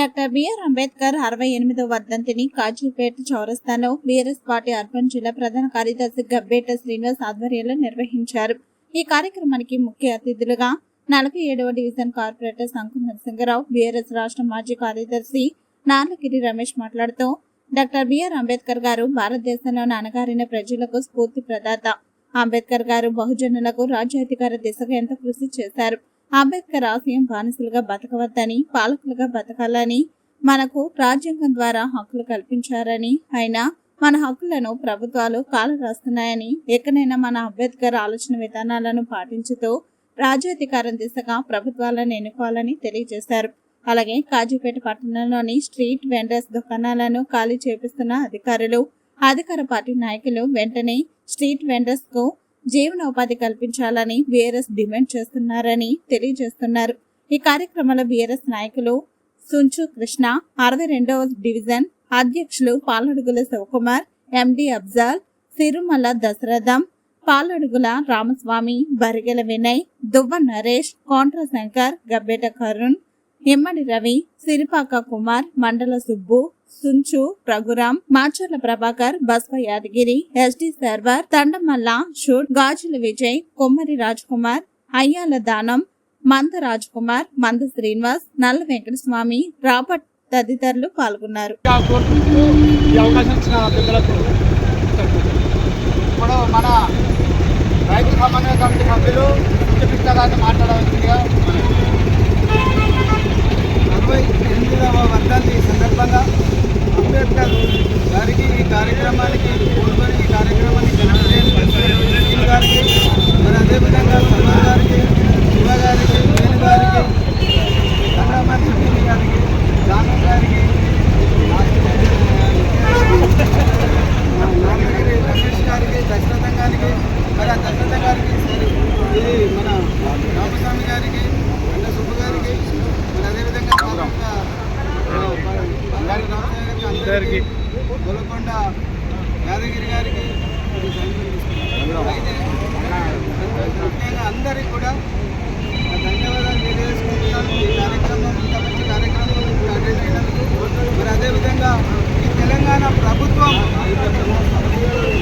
Doctor BR Ambedkar అరవై ఎనిమిదో వర్ధంతిని కాజీపేట చౌరస్తాలో బీఆర్ఎస్ పార్టీ అర్బన్ జిల్లా ప్రధాన కార్యదర్శి గబ్బేట శ్రీనివాస్ ఆధ్వర్యంలో నిర్వహించారు. ఈ కార్యక్రమానికి ముఖ్య అతిథులుగా నలభై ఏడవ డివిజన్ కార్పొరేటర్ శంకు నరసింహరావు బీఆర్ఎస్ రాష్ట్ర మాజీ కార్యదర్శి నార్లగిరి రమేష్ మాట్లాడుతూ డాక్టర్ బిఆర్ అంబేద్కర్ గారు భారతదేశంలోని అణగారిన ప్రజలకు స్ఫూర్తి ప్రదాత. అంబేద్కర్ గారు బహుజనులకు రాజ్యాధికార దిశగా ఎంతో కృషి చేశారు. అంబేద్కర్ ఆశయం బానిసలుగా బతకవద్దని పాలకులుగా బతకాలని మనకు రాజ్యాంగం ద్వారా హక్కులు కల్పించారని అయినా మన హక్కులను ప్రభుత్వాలు కాలు రాస్తున్నాయని ఎక్కడైనా మన అంబేద్కర్ ఆలోచన విధానాలను పాటించుతూ రాజ్యాధికారం దిశగా ప్రభుత్వాలను ఎన్నుకోవాలని తెలియజేశారు. అలాగే కాజీపేట పట్టణంలోని స్ట్రీట్ వెండర్స్ దుకాణాలను ఖాళీ చేపిస్తున్న అధికారులు అధికార పార్టీ నాయకులు వెంటనే స్ట్రీట్ వెండర్స్కు జీవనోపాధి కల్పించాలని బీఆర్ఎస్ డిమాండ్ చేస్తున్నారని తెలియజేస్తున్నారు. ఈ కార్యక్రమంలో బీఆర్ఎస్ నాయకులు సుంచు కృష్ణ అరవై రెండవ డివిజన్ అధ్యక్షులు పాలడుగుల శివకుమార్ ఎండి అఫ్జాల్ సిరుమల దశరథం పాలడుగుల రామస్వామి బరిగెల వినయ్ దువ్వ నరేష్ కోంట్ర శంకర్ గబ్బేట కరుణ్ ఇమ్మడి రవి సిరిపాక కుమార్ మండల సుబ్బు సుంచు రఘురాం మాచర్ల ప్రభాకర్ బస్వ యాదగిరి ఎస్డి సర్వర్ తండమల్ల షూట్ గాజుల విజయ్ కొమ్మరి రాజ్ కుమార్ అయ్యాల దానం మంద రాజ్ కుమార్ మంద శ్రీనివాస్ నల్ల వెంకటస్వామి రాబర్ట్ తదితరులు పాల్గొన్నారు. మన రైతు సమన్వయ కమిటీ సభ్యులు సుచిపిష్ట గారిని మాట్లాడవలసిందిగా అరవై ఎనిమిదవ వర్ధంతి సందర్భంగా అంబేద్కర్ గారికి ఈ కార్యక్రమానికి పూర్వని ఈ కార్యక్రమాన్ని జనరల్ గారికి మరి అదేవిధంగా సల్మాన్ గారికి శివ గారికి వేణు గారికి చంద్రమణి సునీల్ గారికి జాను గారికి నాగగిరి రమేష్ గారికి దశరథం గారికి మరి ఆ దశరథ గారికి ఇది మన రామస్వామి గారికి అన్న సుబ్బు గారికి మరి అదేవిధంగా పాలకొండ, ఆ, బంగారు రామయ్య గారికి అందరికీ గొలకొండ యాదగిరి గారికి అయితే ముఖ్యంగా అందరికీ కూడా ధన్యవాదాలు తెలియజేసుకుంటున్నాను. ఈ కార్యక్రమం ఇంత మంచి కార్యక్రమం అటెండ్ అయినందుకు మరి అదేవిధంగా ఈ తెలంగాణ ప్రభుత్వం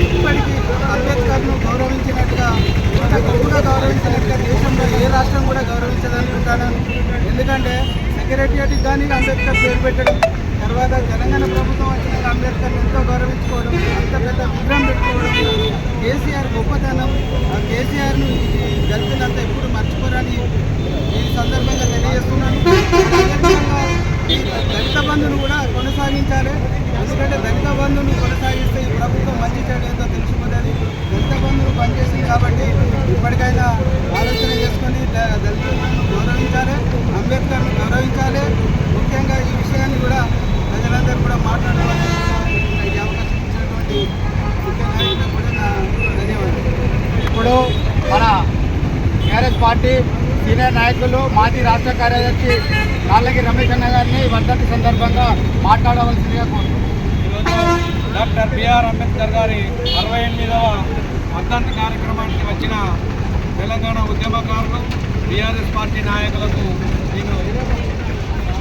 ఇప్పటికీ అంబేద్కర్ను గౌరవించినట్టుగా ఇంత గొప్పగా గౌరవించినట్టుగా దేశంలో ఏ రాష్ట్రం కూడా గౌరవించదనుకుంటాను ఎందుకంటే సెక్రటరియట్కి కానీ అంబేద్కర్ పేరు పెట్టడం తర్వాత తెలంగాణ ప్రభుత్వం వచ్చిన అంబేద్కర్ ఎంతో గౌరవించుకోవడం అంత పెద్ద విగ్రహం పెట్టుకోవడం కేసీఆర్ గొప్పతనం. ఆ కేసీఆర్ను ఈ దళితులంతా ఎప్పుడు మర్చిపోరని ఈ సందర్భంగా తెలియజేస్తున్నాను. దళిత బంధును కూడా కొనసాగించాలి. ఎందుకంటే దళిత బంధును కొనసాగిస్తే ఈ ప్రభుత్వం మంచి చెడు ఏదో తెలిసిపోతుంది దళిత బంధువులు పనిచేసింది కాబట్టి ఇప్పటికైనా ఆలోచన చేసుకొని ద- దళితులను గౌరవించాలి అంబేద్కర్ను గౌరవించాలి ముఖ్యంగా ఈ విషయాన్ని కూడా ప్రజలందరూ కూడా మాట్లాడాలని ఈ అవకాశం ఇచ్చినటువంటి ముఖ్య నాయకులకు కూడా నా ధన్యవాదాలు ఇప్పుడు మన టీఆర్ఎస్ పార్టీ సీనియర్ నాయకులు మాజీ రాష్ట్ర కార్యదర్శి నాళ్ళకి రమేష్ అన్న గారిని వర్ధంతి సందర్భంగా మాట్లాడవలసిందిగా కోరుతున్నాను. డాక్టర్ బిఆర్ అంబేద్కర్ గారి అరవై ఎనిమిదవ వర్ధంతి కార్యక్రమానికి వచ్చిన తెలంగాణ ఉద్యమకారులు బీఆర్ఎస్ పార్టీ నాయకులకు నేను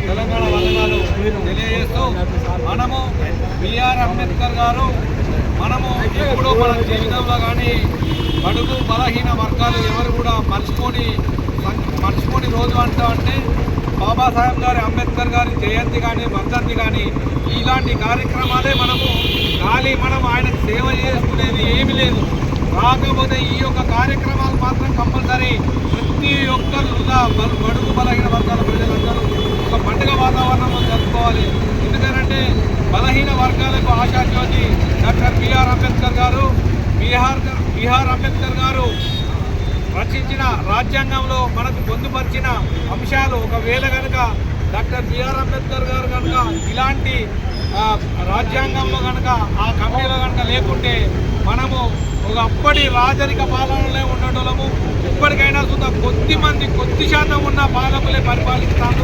తెలంగాణ వందనాలు తెలియజేస్తూ మనము బిఆర్ అంబేద్కర్ గారు మనము ఎప్పుడూ మన జీవితంలో కానీ బడుగు బలహీన వర్గాలు ఎవరు కూడా మర్చిపోని మర్చిపోని రోజు అంటామంటే అంటే బాబాసాహెబ్ గారి అంబేద్కర్ గారి జయంతి కానీ వర్ధంతి కానీ ఇలాంటి కార్యక్రమాలే మనము ఖాళీ మనం ఆయనకు సేవ చేసుకునేది ఏమీ లేదు. కాకపోతే ఈ యొక్క కార్యక్రమాలు మాత్రం కంపల్సరీ ప్రతి ఒక్కరు కూడా బడుగు బలహీన వర్గాల ప్రజలందరూ పండుగ వాతావరణంలో జరుపుకోవాలి. ఎందుకంటే బలహీన వర్గాలకు ఆశాజ్యోతి డాక్టర్ బిఆర్ అంబేద్కర్ గారు బీహార్ బీహార్ అంబేద్కర్ గారు రచించిన రాజ్యాంగంలో మనకు పొందుపరిచిన అంశాలు ఒకవేళ కనుక డాక్టర్ బిఆర్ అంబేద్కర్ గారు కనుక ఇలాంటి రాజ్యాంగంలో కనుక ఆ కమిటీలో కనుక లేకుంటే మనము ఒక అప్పటి రాజరిక పాలనలో ఉండటము కొద్ది మంది కొద్ది శాతం ఉన్న పాలకులే పరిపాలిస్తాను.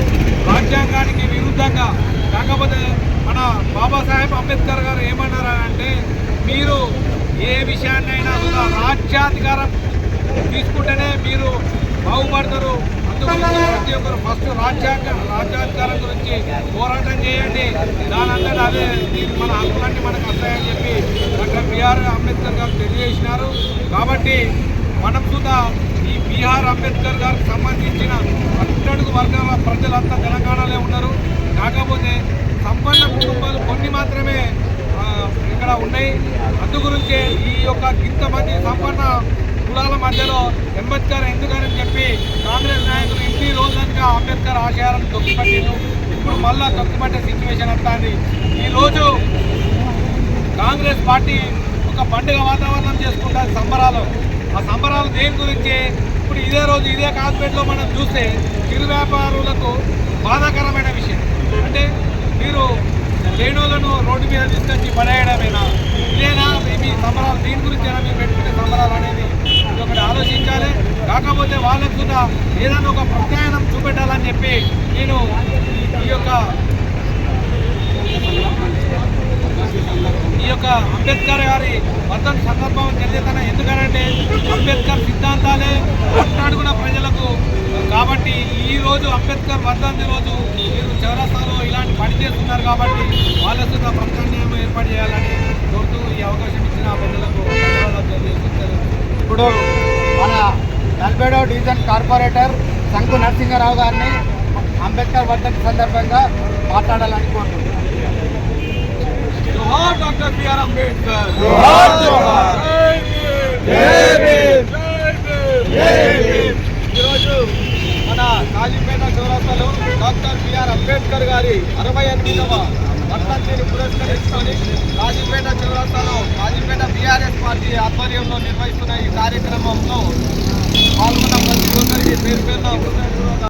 రాజ్యాంగానికి విరుద్ధంగా. కాకపోతే మన బాబాసాహెబ్ అంబేద్కర్ గారు ఏమన్నారు అంటే మీరు ఏ విషయాన్నైనా కూడా రాజ్యాధికారం తీసుకుంటేనే మీరు బాగుపడతారు. అందులో ప్రతి ఒక్కరు ఫస్ట్ రాజ్యాంగ రాజ్యాధికారం గురించి పోరాటం చేయండి. దానంతా అదే దీని మన హక్కులన్నీ మనకు వస్తాయని చెప్పి డాక్టర్ బిఆర్ అంబేద్కర్ గారు తెలియజేసినారు. కాబట్టి మనం కూడా బిఆర్ అంబేద్కర్ గారికి సంబంధించిన అట్టడుగు వర్గాల ప్రజలంతా తెలంగాణలో ఉన్నారు. కాకపోతే సంపన్న కుటుంబాలు కొన్ని మాత్రమే ఇక్కడ ఉన్నాయి. అందుగురించే ఈ యొక్క ఇంతమంది సంపన్న కులాల మధ్యలో అంబేద్కర్ ఎందుకని చెప్పి కాంగ్రెస్ నాయకులు ఇన్ని రోజులుగా అంబేద్కర్ ఆశయాలను తొక్కిపట్టిండు ఇప్పుడు మళ్ళా తొక్కిపట్టే సిచ్యువేషన్ వస్తుంది ఈరోజు కాంగ్రెస్ పార్టీ ఒక పండుగ వాతావరణం చేసుకుంటారు సంబరాలు. ఆ సంబరాలు దేని గురించి? ఇప్పుడు ఇదే రోజు ఇదే కాన్పేట్లో మనం చూస్తే చిరు వ్యాపారులకు బాధాకరమైన విషయం. అంటే మీరు రేణువులను రోడ్డు మీద తీసుకొచ్చి పడేయడమేనా? ఇదేనా? మీ- సంబరాలు దీని గురించి మీరు పెట్టుకునే సంబరాలు అనేది? ఒకటి ఆలోచించాలి. కాకపోతే వాళ్ళకు కూడా ఏదైనా ఒక ప్రత్యాయనం చూపెట్టాలని చెప్పి నేను ఈ యొక్క అంబేద్కర్ గారి వర్ధన్ సందర్భం తెలియతన ఎందుకనంటే అంబేద్కర్ సిద్ధాంతాలే అట్టాడుగున ప్రజలకు. కాబట్టి ఈ రోజు అంబేద్కర్ వర్ధంతి రోజు మీరు చౌరస్తాలో ఇలాంటి పని చేస్తున్నారు కాబట్టి వాళ్ళకు కూడా ప్రత్యామ్నాయం ఏర్పాటు చేయాలని కోరుతూ ఈ అవకాశం ఇచ్చిన ప్రజలకు ఇప్పుడు మన నల్బేడో డివిజన్ కార్పొరేటర్ శంకు నరసింహారావు గారిని అంబేద్కర్ వర్ధంతి సందర్భంగా మాట్లాడాలని కోరుతున్నాను జోహార్ డాక్టర్ బిఆర్ అంబేద్కర్ జోహార్, జోహార్. జై భీమ్. జై భీమ్. ఈరోజు మన కాజీపేట చౌరస్తాలో డాక్టర్ బిఆర్ అంబేద్కర్ గారి అరవై ఎనిమిదవ వర్ధంతిని పురస్కరించుకొని కాజీపేట చౌరస్తాలో కాజీపేట బీఆర్ఎస్ పార్టీ ఆధ్వర్యంలో నిర్వహిస్తున్న ఈ కార్యక్రమంలో పాల్గొన్న ప్రతి ఒక్కరికి పేరు పేరున